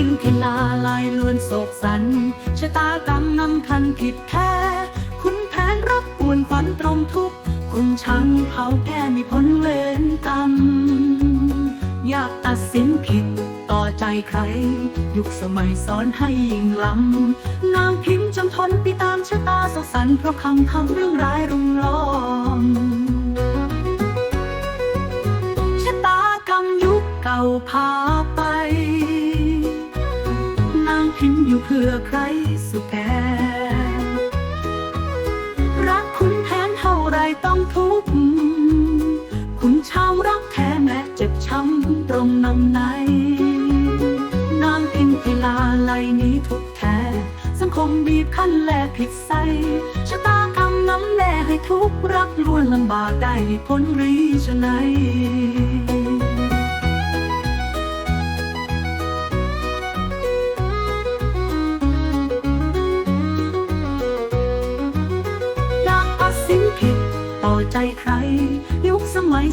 พิมพิลาลายลวนโศกสันชะตากรรมนำคันผิดแท้คุณแผนรับปวนฝันตรงทุกข์คุณชังเผาแก้มีผลเวรกรรมอยากตัดสินผิดต่อใจใคร ยุคสมัยสอนให้ยิ่งล้ำนางพิมพ์จำทนไปตามชะตาสสันเพราะคำคำเรื่องร้ายรุมล้อมชะตากรรมยุคเก่าพา พื่อใครสุขแก่รักคุณแทนเท่าไรต้องทุกข์คุณชาวรักแท้แม้เจ็บช้ำตรงนำในนางพิมพิลาไลนี้ทุกแท้ สังคมบีบคั้นแลผิดใสชะตากรรมน้ำแน่ให้ทุกรักล้วนลำบากได้ผลรีชะไหน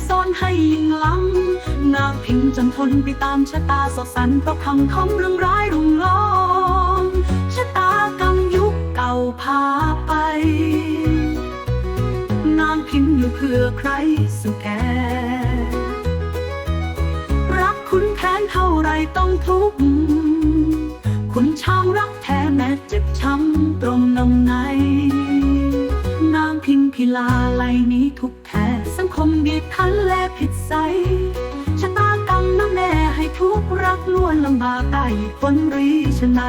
ซ่อนให้ยิ่งล้ำนางพิงจนทนไปตามชะตาสดสันเพราะคำคำเรื่องร้ายรุมล้อมชะตากรรมยุคเก่าพาไป นางพิมอยู่เพื่อใครสุขแก่รักคุณแค้นเท่าไรต้องทุกข์คุณช่างรักแท้แม้เจ็บช้ำตรงนำใน นางพิมพิลาไลนี้ทุกแท้ คมบีบคั้นและผิดใสชะตากรรมน้ำแน่ให้ทุกรักล้วนลำบากได้ฝนรีชะไหน